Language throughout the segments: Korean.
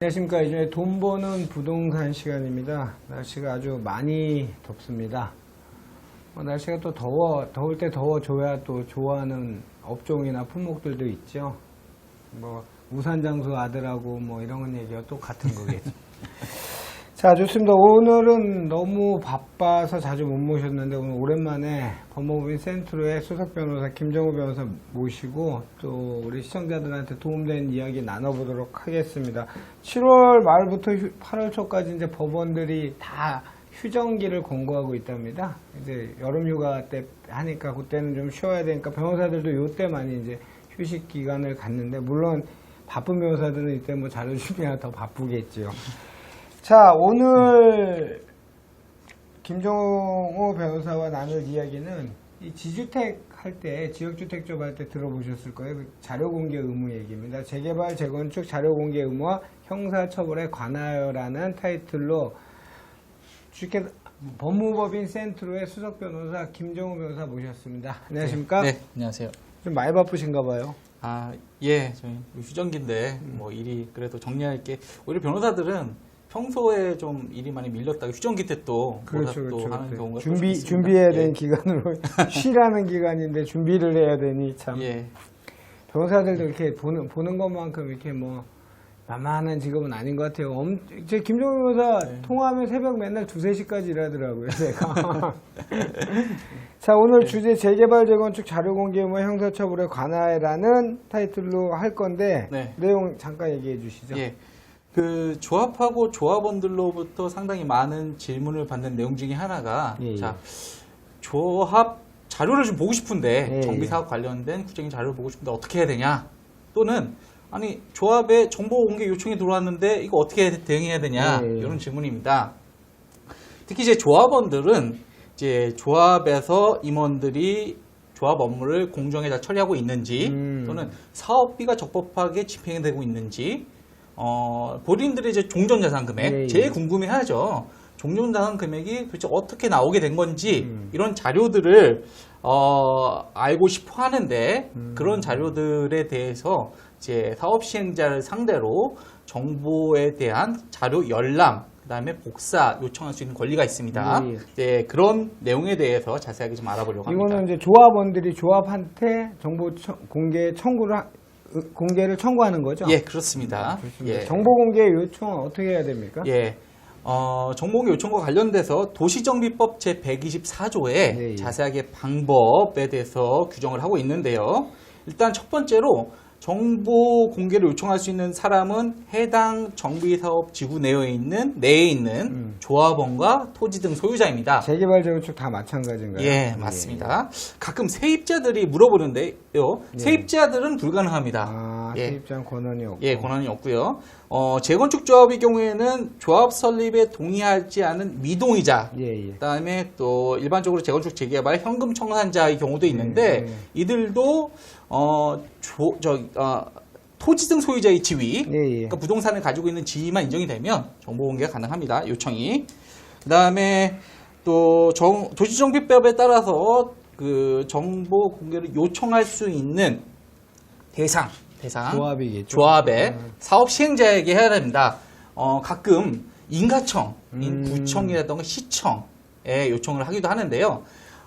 안녕하십니까. 이제 돈 버는 부동산 시간입니다. 날씨가 아주 많이 덥습니다. 어, 날씨가 또 더워, 더울 때 더워줘야 또 좋아하는 업종이나 품목들도 있죠. 뭐, 우산 장수 아들하고 뭐 이런 건 얘기가 또 같은 거겠죠. 자, 좋습니다. 오늘은 너무 바빠서 자주 못 모셨는데 오늘 오랜만에 법무부인 센트로의 수석 변호사 김정우 변호사 모시고 또 우리 시청자들한테 도움되는 이야기 나눠보도록 하겠습니다. 7월 말부터 휴- 8월 초까지 이제 법원들이 다 휴정기를 권고하고 있답니다. 이제 여름휴가 때 하니까 그때는 좀 쉬어야 되니까 변호사들도 요때 많이 이제 휴식 기간을 갖는데 물론 바쁜 변호사들은 이때 뭐 자료 준비가 더 바쁘겠지요. 자, 오늘 김정호 변호사와 나눌 이야기는 이 지주택 할 때, 지역주택 조할때 들어보셨을 거예요. 그 자료 공개 의무 얘기입니다. 재개발, 재건축 자료 공개 의무와 형사처벌에 관하여라는 타이틀로 주택 법무법인 센트로의 수석 변호사 김정호 변호사 모셨습니다. 안녕하십니까? 네, 안녕하세요. 좀 많이 바쁘신가 봐요. 아, 예, 저희 휴정기인데 음. 뭐 일이 그래도 정리할 게 오히려 변호사들은 평소에 좀 일이 많이 밀렸다가 휴정기 때또 그렇죠, 그렇죠. 하는 그렇죠. 경우가 또 준비, 있습니다. 준비해야 되는 예. 기간으로 쉬라는 기간인데 준비를 해야 되니 참. 예, 변호사들도 이렇게 보는, 보는 것만큼 이렇게 뭐, 만만한 직업은 아닌 것 같아요. 엄, 제 김종우 변호사 네. 통화하면 새벽 맨날 두세 시까지 일하더라고요, 제가. 자, 오늘 주제 재개발, 재건축 자료 공개 뭐 형사처벌에 관하여라는 타이틀로 할 건데, 네. 내용 잠깐 얘기해 주시죠. 예. 그 조합하고 조합원들로부터 상당히 많은 질문을 받는 내용 중에 하나가 예, 예. 자 조합 자료를 좀 보고 싶은데 예, 정비 예. 사업 관련된 구체적인 자료를 보고 싶은데 어떻게 해야 되냐 또는 아니 조합에 정보 공개 요청이 들어왔는데 이거 어떻게 대응해야 되냐 예, 예. 이런 질문입니다. 특히 이제 조합원들은 이제 조합에서 임원들이 조합 업무를 공정에 잘 처리하고 있는지 음. 또는 사업비가 적법하게 집행되고 있는지 어, 본인들의 이제 종전자산 금액 예, 예. 제일 궁금해하죠. 종전자산 금액이 도대체 어떻게 나오게 된 건지 음. 이런 자료들을 어, 알고 싶어 하는데 음. 그런 자료들에 대해서 이제 사업 시행자를 상대로 정보에 대한 자료 열람 그다음에 복사 요청할 수 있는 권리가 있습니다. 예, 예. 네, 그런 내용에 대해서 자세하게 좀 알아보려고 합니다. 이거는 이제 조합원들이 조합한테 정보 청- 공개 청구를, 공개를 청구하는 거죠? 예, 그렇습니다. 좋습니다. 예. 정보 공개 요청은 어떻게 해야 됩니까? 예. 어, 정보 공개 요청과 관련돼서 도시정비법 제124조에 예, 예. 자세하게 방법에 대해서 규정을 하고 있는데요. 일단 첫 번째로 정보 공개를 요청할 수 있는 사람은 해당 정비사업 지구 내에 있는 내에 있는 음. 조합원과 토지 등 소유자입니다. 재개발 재건축 다 마찬가지인가요? 예, 맞습니다. 가끔 세입자들이 물어보는데요. 세입자들은 불가능합니다. 아, 예. 세입장 권한이 없고. 예, 권한이 없고요. 어, 재건축 조합의 경우에는 조합 설립에 동의하지 않은 미동의자, 예, 예. 그다음에 또 일반적으로 재건축 재개발 현금 청산자의 경우도 있는데 네. 이들도 어, 조, 저, 어, 토지 등 소유자의 지위, 예, 예. 그러니까 부동산을 가지고 있는 지위만 인정이 되면 정보 공개가 가능합니다. 요청이. 그 다음에 또 정- 도시정비법에 따라서 그 정보 공개를 요청할 수 있는 대상, 대상, 조합이겠죠. 조합의 음. 사업 시행자에게 해야 됩니다. 어, 가끔 인가청, 인 음. 구청이라던가 시청에 요청을 하기도 하는데요.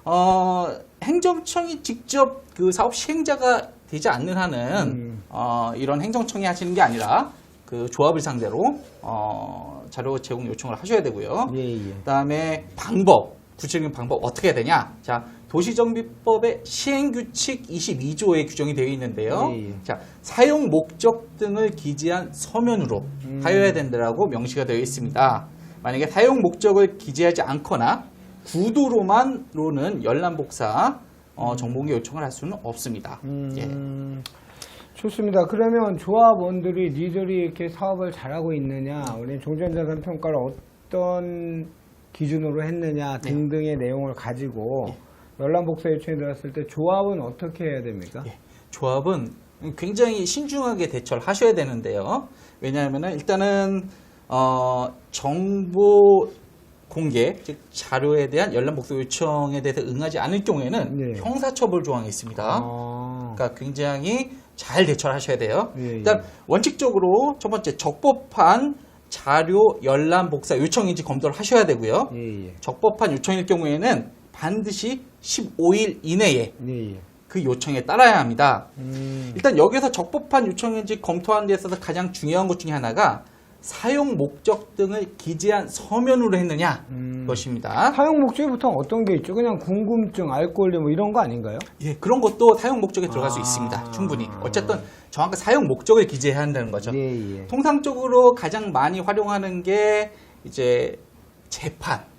어, 행정청이 직접 그 사업 시행자가 되지 않는 한은 음. 어, 이런 행정청이 하시는 게 아니라 그 조합을 상대로 어, 자료 제공 요청을 하셔야 되고요. 예, 예. 그다음에 방법, 구체적인 방법 어떻게 해야 되냐? 자, 도시정비법의 시행규칙 22조에 규정이 되어 있는데요. 예, 예. 자, 사용 목적 등을 기재한 서면으로 음. 하여야 된다라고 명시가 되어 있습니다. 만약에 사용 목적을 기재하지 않거나 구도로만로는 열람 복사 어, 정보공개 요청을 할 수는 없습니다. 예. 음, 좋습니다. 그러면 조합원들이 니들이 이렇게 사업을 잘하고 있느냐, 우리 종전자산 평가를 어떤 기준으로 했느냐 네. 등등의 내용을 가지고 예. 열람복사 요청이 들어왔을 때 조합은 어떻게 해야 됩니까? 예. 조합은 굉장히 신중하게 대처를 하셔야 되는데요. 왜냐하면 일단은 어, 정보 공개, 즉 자료에 대한 열람 복사 요청에 대해서 응하지 않을 경우에는 네. 형사처벌 조항이 있습니다. 아, 그러니까 굉장히 잘 대처를 하셔야 돼요. 예, 예. 일단 원칙적으로 첫 번째 적법한 자료 열람 복사 요청인지 검토를 하셔야 되고요. 예, 예. 적법한 요청일 경우에는 반드시 15일 이내에 예, 예. 그 요청에 따라야 합니다. 음, 일단 여기서 적법한 요청인지 검토하는 데 있어서 가장 중요한 것 중에 하나가 사용 목적 등을 기재한 서면으로 했느냐 음. 것입니다. 사용 목적이 보통 어떤 게 있죠? 그냥 궁금증, 알 권리 뭐 이런 거 아닌가요? 예, 그런 것도 사용 목적에 들어갈 수 아. 있습니다. 충분히. 어쨌든 정확한 사용 목적을 기재해야 한다는 거죠. 예, 예. 통상적으로 가장 많이 활용하는 게 이제 재판.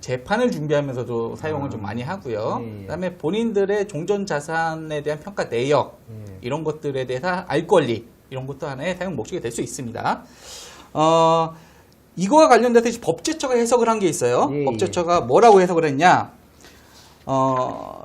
재판을 준비하면서도 사용을 좀 많이 하고요. 예, 예. 그다음에 본인들의 종전 자산에 대한 평가 내역 예. 이런 것들에 대해서 알 권리 이런 것도 하나의 사용 목적이 될 수 있습니다. 어, 이거와 관련돼서 법제처가 해석을 한 게 있어요. 예, 예. 법제처가 뭐라고 해석을 했냐? 어,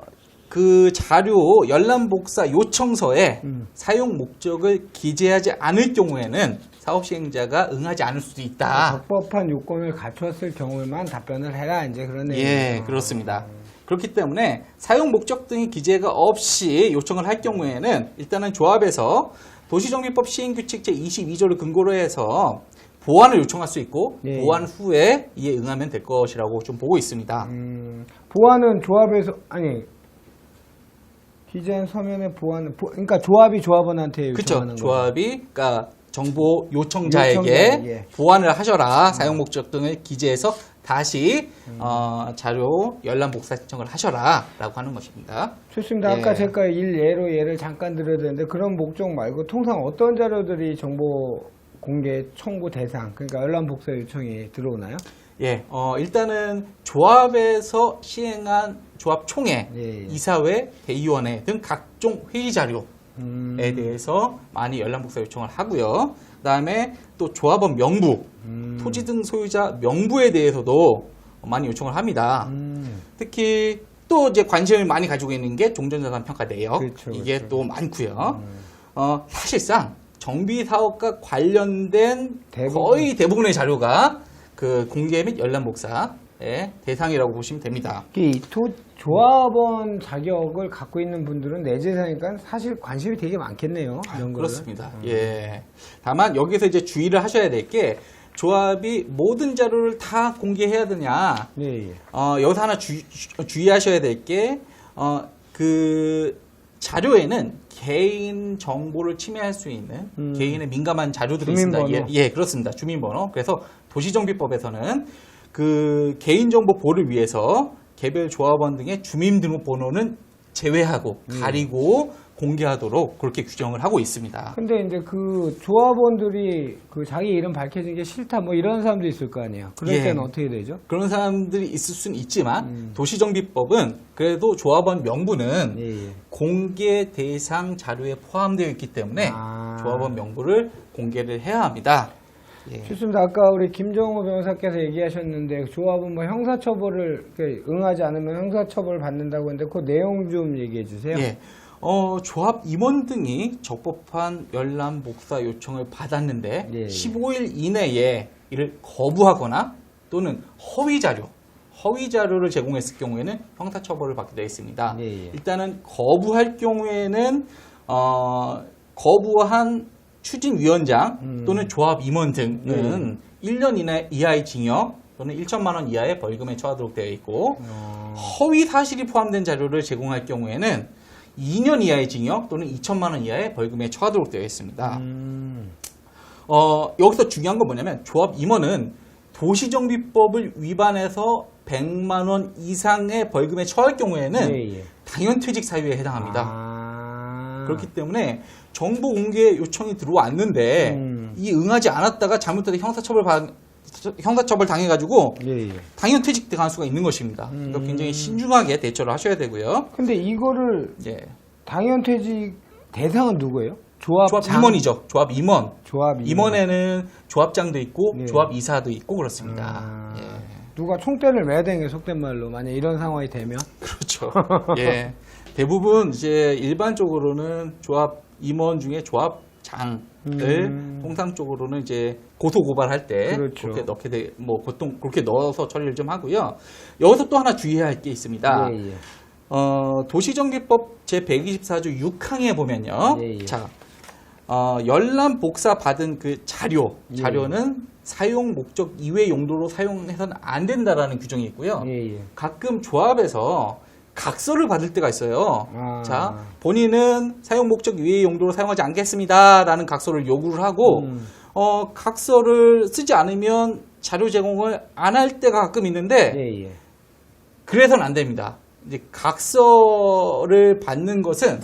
그 자료 열람 복사 요청서에 음. 사용 목적을 기재하지 않을 경우에는 사업 시행자가 응하지 않을 수도 있다. 적법한 요건을 갖췄을 경우에만 답변을 해라 이제 그런 예, 내용이죠. 그렇습니다. 그렇기 때문에 사용 목적 등의 기재가 없이 요청을 할 경우에는 일단은 조합에서 도시정비법 시행규칙 제22조를 근거로 해서 보완을 요청할 수 있고 예. 보완 후에 이에 응하면 될 것이라고 좀 보고 있습니다. 음, 보안은 조합에서 아니 기재한 서면의 보안은 보- 그러니까 조합이 조합원한테. 요청하는 거죠. 조합이 그러니까 정보 요청자에게 요청자에게. 예. 보완을 하셔라. 사용 목적 등을 기재해서 다시 어, 자료 열람 복사 신청을 하셔라라고 하는 것입니다. 좋습니다. 아까 예. 제가 일 예로 예를 잠깐 되는데 그런 목적 말고 통상 어떤 자료들이 정보 공개 청구 대상 그러니까 열람 복사 요청이 들어오나요? 예, 어, 일단은 조합에서 시행한 조합 총회, 예, 예. 이사회, 대의원회 등 각종 회의 자료에 음, 대해서 많이 열람 복사 요청을 하고요. 그다음에 또 조합원 명부, 음, 토지 등 소유자 명부에 대해서도 많이 요청을 합니다. 음, 특히 또 이제 관심을 많이 가지고 있는 게 종전자산 평가 내역 그렇죠, 이게 그렇죠. 또 많고요. 어, 사실상 정비 사업과 관련된 대부분. 거의 대부분의 자료가 그 공개 및 열람 복사의 대상이라고 보시면 됩니다. 이 도, 조합원 자격을 갖고 있는 분들은 내 재산이니까 사실 관심이 되게 많겠네요. 이런 거를. 그렇습니다. 예. 다만 여기서 이제 주의를 하셔야 될 게 조합이 모든 자료를 다 공개해야 되냐? 예, 예. 어, 여기서 하나 주, 의하셔야 될 게, 어, 그, 자료에는 개인 정보를 침해할 수 있는 음. 개인의 민감한 자료들이 있습니다. 주민번호. 예, 예, 그렇습니다. 주민번호. 그래서 도시정비법에서는 그 개인정보 보호를 위해서 개별 조합원 등의 주민등록번호는 제외하고 음. 가리고 공개하도록 그렇게 규정을 하고 있습니다. 근데 이제 그 조합원들이 그 자기 이름 밝혀진 게 싫다 뭐 이런 사람도 있을 거 아니에요. 그럴 예. 때는 어떻게 되죠? 그런 사람들이 있을 수는 있지만 음. 도시정비법은 그래도 조합원 명부는 예, 예. 공개 대상 자료에 포함되어 있기 때문에 아. 조합원 명부를 공개를 해야 합니다. 예. 좋습니다. 아까 우리 김정호 변호사께서 얘기하셨는데 조합은 뭐 형사처벌을 이렇게 응하지 않으면 형사처벌 받는다고 했는데 그 내용 좀 얘기해 주세요. 예. 어, 조합 임원 등이 적법한 열람 복사 요청을 받았는데 예, 예. 15일 이내에 이를 거부하거나 또는 허위 자료, 허위 자료를 제공했을 경우에는 형사처벌을 받게 되어 있습니다. 예, 예. 일단은 거부할 경우에는 어, 거부한 추진위원장 음. 또는 조합 임원 등은 1년 이내 이하의 징역 또는 1천만 원 이하의 벌금에 처하도록 되어 있고 어, 허위 사실이 포함된 자료를 제공할 경우에는 2년 이하의 징역 또는 2천만 원 이하의 벌금에 처하도록 되어 있습니다. 음, 어, 여기서 중요한 건 뭐냐면 조합 임원은 도시정비법을 위반해서 100만 원 이상의 벌금에 처할 경우에는 예, 예. 당연 퇴직 사유에 해당합니다. 아, 그렇기 때문에 정보 공개 요청이 들어왔는데 음. 이 응하지 않았다가 잘못해서 형사처벌 받 형사처벌 당해가지고 예, 예. 당연 퇴직 당할 수가 있는 것입니다. 그러니까 음. 굉장히 신중하게 대처를 하셔야 되고요. 근데 이거를 예. 당연 퇴직 대상은 누구예요? 조합 조합 장? 임원이죠. 조합 임원. 조합 임원. 임원 에는 조합장도 있고 예. 조합 이사도 있고 그렇습니다. 아, 예. 누가 총대를 매야 되는 게 속된 말로 만약 이런 상황이 되면 그렇죠. 예. 대부분 이제 일반적으로는 조합 임원 중에 조합장을 음. 통상 적으로는 이제 고소 고발할 때 그렇죠. 그렇게 넣게 돼, 뭐 보통 그렇게 넣어서 처리를 좀 하고요. 여기서 또 하나 주의해야 할 게 있습니다. 예, 예. 어, 도시정비법 제 124조 6항에 보면요. 예, 예. 자, 어, 열람 복사 받은 그 자료, 예. 자료는 사용 목적 이외 용도로 사용해서는 안 된다라는 규정이 있고요. 예, 예. 가끔 조합에서 각서를 받을 때가 있어요. 아. 자, 본인은 사용 목적 이외의 용도로 사용하지 않겠습니다라는 각서를 요구를 하고 음. 어, 각서를 쓰지 않으면 자료 제공을 안 할 때가 가끔 있는데 예, 예. 그래서는 안 됩니다. 이제 각서를 받는 것은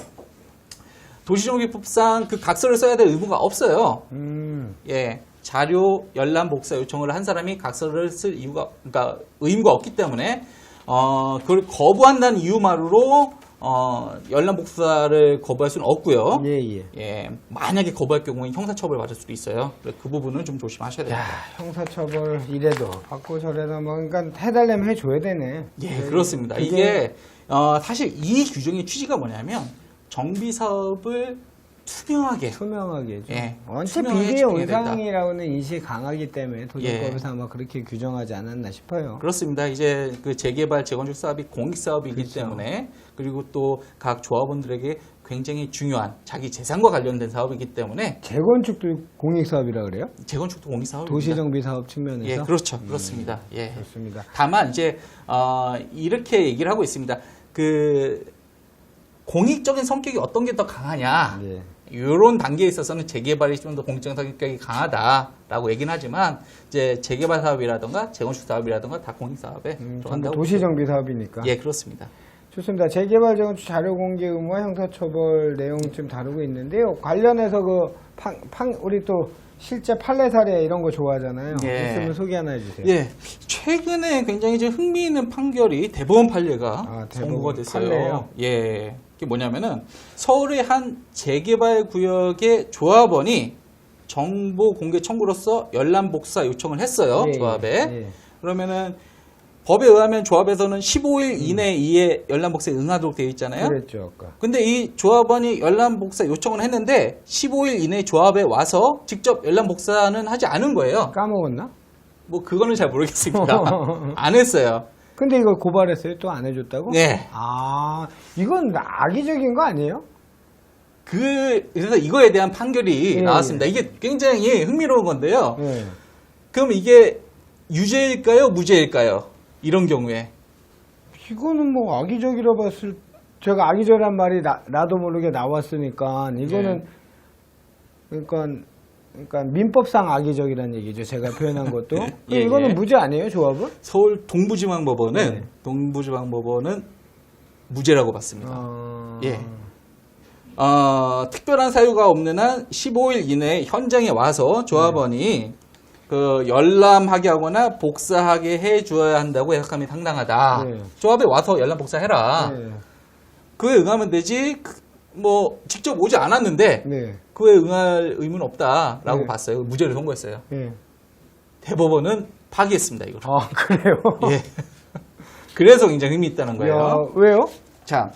도시정비법상 그 각서를 써야 될 의무가 없어요. 음. 예, 자료 열람 복사 요청을 한 사람이 각서를 쓸 이유가 그러니까 의무가 없기 때문에 어 그걸 거부한다는 이유만으로 어 열람 복사를 거부할 수는 없고요. 예, 예. 예, 만약에 거부할 경우에 형사처벌 받을 수도 있어요. 그래서 그 부분은 좀 조심하셔야 야, 됩니다. 형사처벌 이래도 받고 저래도 뭐 그러니까 해달라면 해줘야 되네. 예, 그렇습니다. 그게- 이게 어, 사실 이 규정의 취지가 뭐냐면 정비 사업을 투명하게 투명하게 해줘. 예, 원체 투명하게 비리의 집행해야 된다. 온상이라고는 인식이 강하기 때문에 예. 도정법에서 아마 그렇게 규정하지 않았나 싶어요. 그렇습니다. 이제 그 재개발 재건축 사업이 공익 사업이기 그렇죠. 때문에 그리고 또 각 조합원들에게 굉장히 중요한 자기 재산과 관련된 사업이기 때문에 재건축도 공익사업이라 그래요? 재건축도 공익 사업입니다. 도시정비 사업 측면에서? 예, 그렇죠. 그렇습니다. 예. 그렇습니다. 다만 이제 어, 이렇게 얘기를 하고 있습니다. 그 공익적인 성격이 어떤 게 더 강하냐? 예. 이런 단계에 있어서는 재개발이 좀 더 공익적인 성격이 강하다라고 얘기는 하지만 이제 재개발 사업이라든가 재건축 사업이라든가 다 공익 사업에 음, 전부 들어간다고 도시 정비 사업이니까. 예, 그렇습니다. 좋습니다. 재개발 재건축 자료 공개 의무와 형사처벌 내용 좀 다루고 있는데요. 관련해서 그 판, 판, 우리 또 실제 판례 사례 이런 거 좋아하잖아요. 예. 있으면 소개 하나 해주세요. 예, 최근에 굉장히 좀 흥미있는 판결이 대법원 판례가 아, 대법원 선고가 됐어요. 판례요? 예, 이게 뭐냐면은 서울의 한 재개발 구역의 조합원이 정보 공개 청구로서 열람 복사 요청을 했어요. 예, 조합에. 예. 그러면은 법에 의하면 조합에서는 15일 이내 이에 열람 복사에 응하도록 되어 있잖아요. 그랬죠, 아까. 근데 이 조합원이 열람 복사 요청을 했는데 15일 이내 조합에 와서 직접 열람 복사는 하지 않은 거예요. 까먹었나? 뭐 그거는 잘 모르겠습니다. 안 했어요. 근데 이걸 고발했어요? 또 안 해줬다고? 네. 아, 이건 악의적인 거 아니에요? 그 그래서 이거에 대한 판결이 예, 나왔습니다. 이게 굉장히 흥미로운 건데요. 예. 그럼 이게 유죄일까요, 무죄일까요? 이런 경우에 이거는 뭐 악의적이라 봤을 제가 악의적이란 말이 나, 나도 모르게 나왔으니까 이거는 예. 그러니까 그러니까 민법상 악의적이라는 얘기죠. 제가 표현한 것도. 예, 그럼 이거는 예. 무죄 아니에요, 조합은? 서울 동부지방법원은 네. 동부지방법원은 무죄라고 봤습니다. 어... 예. 어, 특별한 사유가 없는 한 15일 이내에 현장에 와서 조합원이 그 열람하게 하거나 복사하게 해 주어야 한다고 해석함이 상당하다. 네. 조합에 와서 열람 복사해라. 네. 그에 응하면 되지. 그, 뭐 직접 오지 않았는데 네. 그에 응할 의무는 없다라고 네. 봤어요. 무죄를 선고했어요. 네. 대법원은 파기했습니다. 이걸. 아, 그래요? 예. 그래서 굉장히 의미 있다는 거예요. 야, 왜요? 자,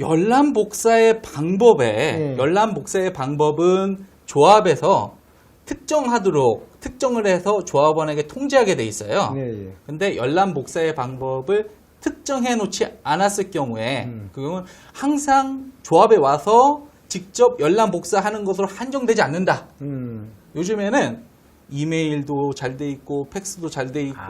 열람 복사의 방법에 네. 열람 복사의 방법은 조합에서 특정하도록 특정을 해서 조합원에게 통지하게 돼 있어요. 네, 예. 근데 열람 복사의 방법을 특정해 놓지 않았을 경우에 음. 그 경우는 항상 조합에 와서 직접 열람 복사하는 것으로 한정되지 않는다. 음. 요즘에는 이메일도 잘 돼 있고 팩스도 잘 돼 있고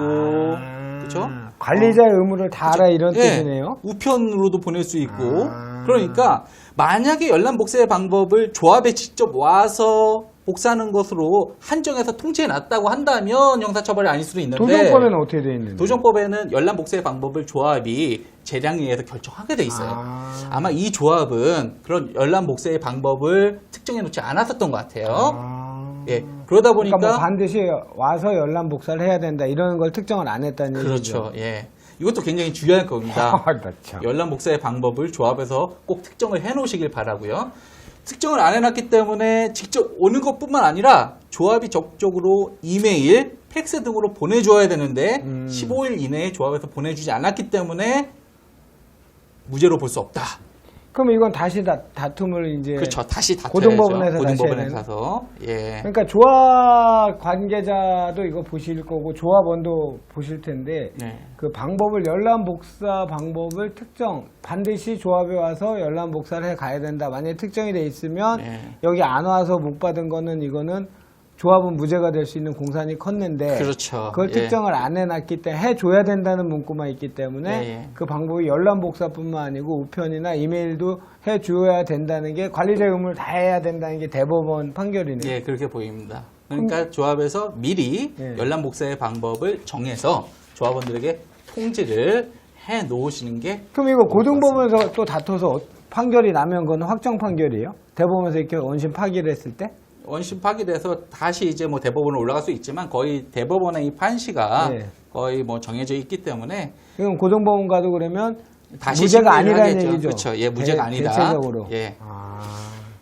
아, 그렇죠? 관리자의 의무를 다 알아 이런 예, 뜻이네요. 우편으로도 보낼 수 있고 아. 그러니까 만약에 열람 복사의 방법을 조합에 직접 와서 복사하는 것으로 한정해서 통제해 놨다고 한다면 형사처벌이 아닐 수도 있는데 도정권에는 어떻게 돼 있는데? 도정법에는 열람 복사의 방법을 조합이 재량에 의해서 결정하게 돼 있어요. 아. 아마 이 조합은 그런 열람 복사의 방법을 특정해 놓지 않았었던 것 같아요. 아. 예, 그러다 보니까 그러니까 뭐 반드시 와서 열람 복사를 해야 된다 이런 걸 특정을 안 했다는 얘기죠. 그렇죠. 예, 이것도 굉장히 중요한 겁니다. 참. 열람 복사의 방법을 조합에서 꼭 특정을 해 놓으시길 바라고요. 특정을 안 해놨기 때문에 직접 오는 것뿐만 아니라 조합이 적극적으로 이메일, 팩스 등으로 보내줘야 되는데 음. 15일 이내에 조합에서 보내주지 않았기 때문에 무죄로 볼 수 없다. 그럼 이건 다시 다, 다툼을 이제 그렇죠. 다시. 고등법원에서 다시 고등법원에? 가서 예. 그러니까 조합 관계자도 이거 보실 거고 조합원도 보실 텐데 네. 그 방법을 열람 복사 방법을 특정 반드시 조합에 와서 열람 복사를 해 가야 된다. 만약에 특정이 돼 있으면 네. 여기 안 와서 못 받은 거는 이거는 조합은 무죄가 될 수 있는 공산이 컸는데 그렇죠. 그걸 예. 특정을 안 해놨기 때문에 해줘야 된다는 문구만 있기 때문에 예, 예. 그 방법이 열람 복사뿐만 아니고 우편이나 이메일도 해줘야 된다는 게 관리자 의무를 다 해야 된다는 게 대법원 판결이네요. 예, 그렇게 보입니다. 그러니까 조합에서 미리 예. 열람 복사의 방법을 정해서 조합원들에게 통지를 해 놓으시는 게 그럼 이거 고등법원에서 또 다퉈서 어- 판결이 나면 그건 확정 판결이에요? 대법원에서 이렇게 원심 파기를 했을 때? 원심 파기돼서 다시 이제 뭐 대법원으로 올라갈 수 있지만 거의 대법원의 이 판시가 네. 거의 뭐 정해져 있기 때문에 이건 고등법원 가도 그러면 다시 무죄가 아니라는 하겠죠. 얘기죠. 그렇죠. 예, 무죄가 대- 아니다. 대체적으로. 예, 아,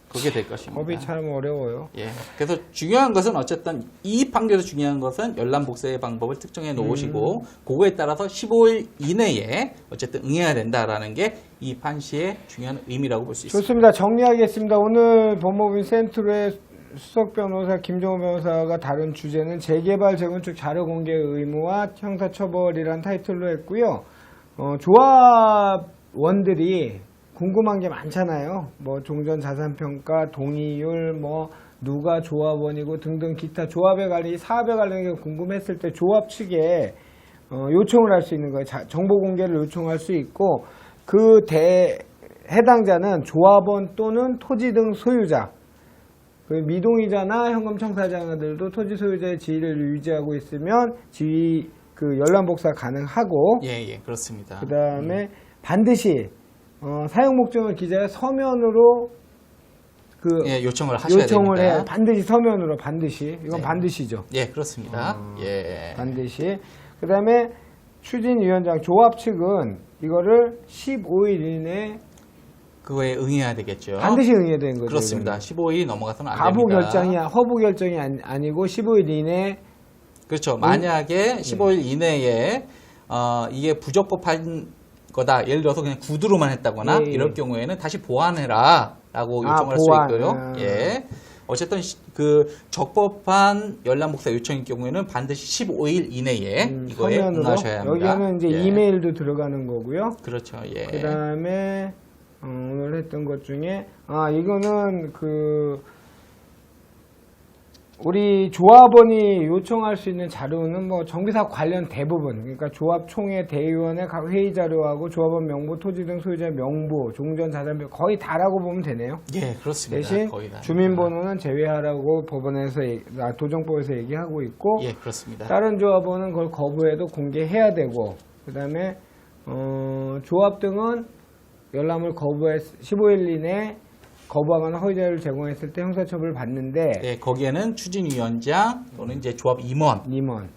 그게 될 것입니다. 법이 참 어려워요. 예. 그래서 중요한 것은 어쨌든 이 판결에서 중요한 것은 열람 복사의 방법을 특정해 놓으시고 음. 그거에 따라서 15일 이내에 어쨌든 응해야 된다라는 게 이 판시의 중요한 의미라고 볼 수 있습니다. 좋습니다. 정리하겠습니다. 오늘 법무부 센트로의 수석 변호사 김종호 변호사가 다룬 주제는 재개발 재건축 자료 공개 의무와 형사처벌이란 타이틀로 했고요. 어, 조합원들이 궁금한 게 많잖아요. 뭐 종전 자산 평가, 동의율, 뭐 누가 조합원이고 등등 기타 조합에 관련 사업에 관련해 궁금했을 때 조합 측에 어, 요청을 할 수 있는 거예요. 자- 정보 공개를 요청할 수 있고 그 대, 해당자는 조합원 또는 토지 등 소유자, 그 미동의자나 현금 청사자들도 토지 소유자의 지위를 유지하고 있으면 지위 그 열람 복사 가능하고 예, 예, 그렇습니다. 그 다음에 반드시 어, 사용 목적을 기재해 서면으로 그 예, 요청을 하셔야 요청을 됩니다. 해 반드시 서면으로 반드시 이건 네. 반드시죠. 예, 그렇습니다. 예. 반드시. 그 다음에 추진위원장 조합 측은 이거를 15일 이내에 그거에 응해야 되겠죠. 반드시 응해야 되는 거죠. 그렇습니다. 이거는. 15일 넘어가서는 안 가부 됩니다. 결정이 허부 결정이 아니- 아니 고 15일 이내에 그렇죠. 만약에 15일 이내에 어, 이게 부적법한 거다. 예를 들어서 그냥 구두로만 했다거나 예, 예. 이럴 경우에는 다시 보완해라라고 아, 요청할 보완. 수 있고요. 아. 예. 어쨌든 시- 그 적법한 열람 복사 요청일 경우에는 반드시 15일 이내에 음, 이거에 응하셔야 합니다. 여기에는 이제 예. 이메일도 들어가는 거고요. 그렇죠. 예. 그 다음에 어, 오늘 했던 것 중에 아 이거는 그 우리 조합원이 요청할 수 있는 자료는 뭐 정비사 관련 대부분 그러니까 조합 총회 대의원의 각 회의 자료하고 조합원 명부 토지 등 소유자 명부 종전 자산별 거의 다라고 보면 되네요. 예, 그렇습니다. 대신. 주민번호는 제외하라고 법원에서 아, 도정법에서 얘기하고 있고 예, 그렇습니다. 다른 조합원은 그걸 거부해도 공개해야 되고 그다음에 어, 조합 등은 열람을 거부했 15일 이내 거부하거나 허위 자료를 제공했을 때 형사처벌을 받는데 예, 거기에는 추진위원장 또는 이제 조합 임원이 임원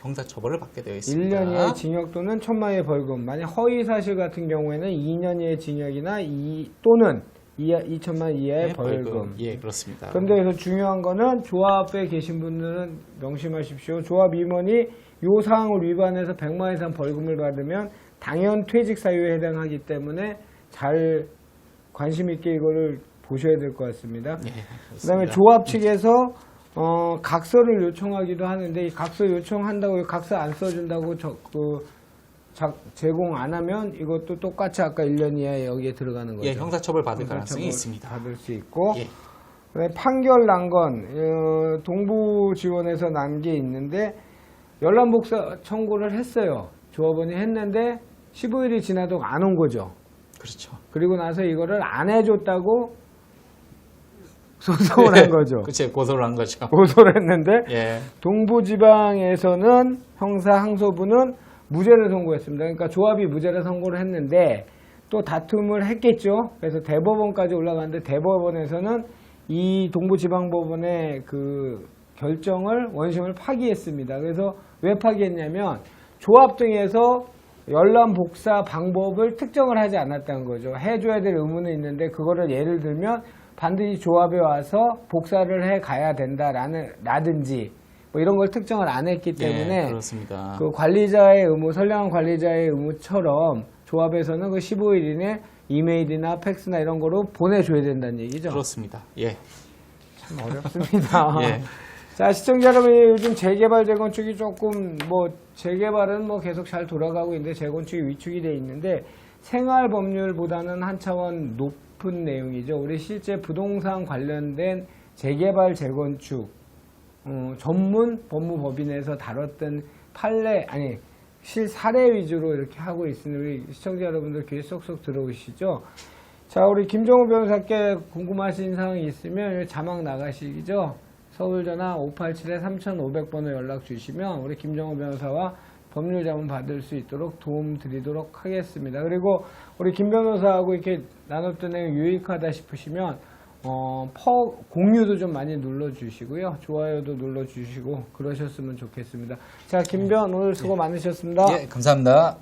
형사처벌을 받게 되어 있습니다. 1년 이하의 징역 또는 천만 원의 벌금 만약 허위 사실 같은 경우에는 2년 이하의 징역이나 이, 또는 2, 천만 이하의 예, 벌금 예, 그렇습니다. 그런데 여기서 중요한 거는 조합에 계신 분들은 명심하십시오. 조합 임원이 요 사항을 위반해서 100만 이상 벌금을 받으면 당연 퇴직 사유에 해당하기 때문에 잘 관심 있게 이거를 보셔야 될 것 같습니다. 예, 그다음에. 조합 측에서 어, 각서를 요청하기도 하는데 이 각서 요청한다고 각서 안 써준다고 저, 그, 자- 제공 안 하면 이것도 똑같이 아까 1년 이하에 여기에 들어가는 거죠. 예, 형사처벌 받을 가능성이 형사처벌 있습니다. 받을 수 있고 예. 판결 난건 어, 동부 지원에서 난 게 있는데 열람 복사 청구를 했어요. 조합원이 했는데 15일이 지나도 안 온 거죠. 그렇죠. 그리고 나서 이거를 안 해줬다고 소송을 한 거죠. 그렇죠. 고소를 한 거죠. 고소를 했는데 예. 동부지방에서는 형사 항소부는 무죄를 선고했습니다. 그러니까 조합이 무죄를 선고를 했는데 또 다툼을 했겠죠. 그래서 대법원까지 올라갔는데 대법원에서는 이 동부지방법원의 그 결정을 원심을 파기했습니다. 그래서 왜 파기했냐면 조합 등에서 열람 복사 방법을 특정을 하지 않았다는 거죠. 해줘야 될 의무는 있는데 그거를 예를 들면 반드시 조합에 와서 복사를 해 가야 된다라는 라든지 뭐 이런 걸 특정을 안 했기 때문에 예, 그렇습니다. 그 관리자의 의무, 선량한 관리자의 의무처럼 조합에서는 그 15일 이내 이메일이나 팩스나 이런 거로 보내줘야 된다는 얘기죠. 그렇습니다. 예. 참 어렵습니다. 예. 자, 시청자 여러분, 요즘 재개발, 재건축이 조금, 뭐, 재개발은 뭐 계속 잘 돌아가고 있는데, 재건축이 위축이 돼 있는데, 생활 법률보다는 한 차원 높은 내용이죠. 우리 실제 부동산 관련된 재개발, 재건축, 어, 전문 법무법인에서 다뤘던 판례, 아니, 실 사례 위주로 이렇게 하고 있으니, 우리 시청자 여러분들 귀에 쏙쏙 들어오시죠? 자, 우리 김정우 변호사께 궁금하신 사항이 있으면 자막 나가시죠? 서울 전화 587-3500번으로 연락 주시면 우리 김정우 변호사와 법률 자문 받을 수 있도록 도움 드리도록 하겠습니다. 그리고 우리 김 변호사하고 이렇게 나눴던 내용 유익하다 싶으시면 어, 퍼, 공유도 좀 많이 눌러주시고요. 좋아요도 눌러주시고 그러셨으면 좋겠습니다. 자, 김변 오늘 수고 많으셨습니다. 예, 감사합니다.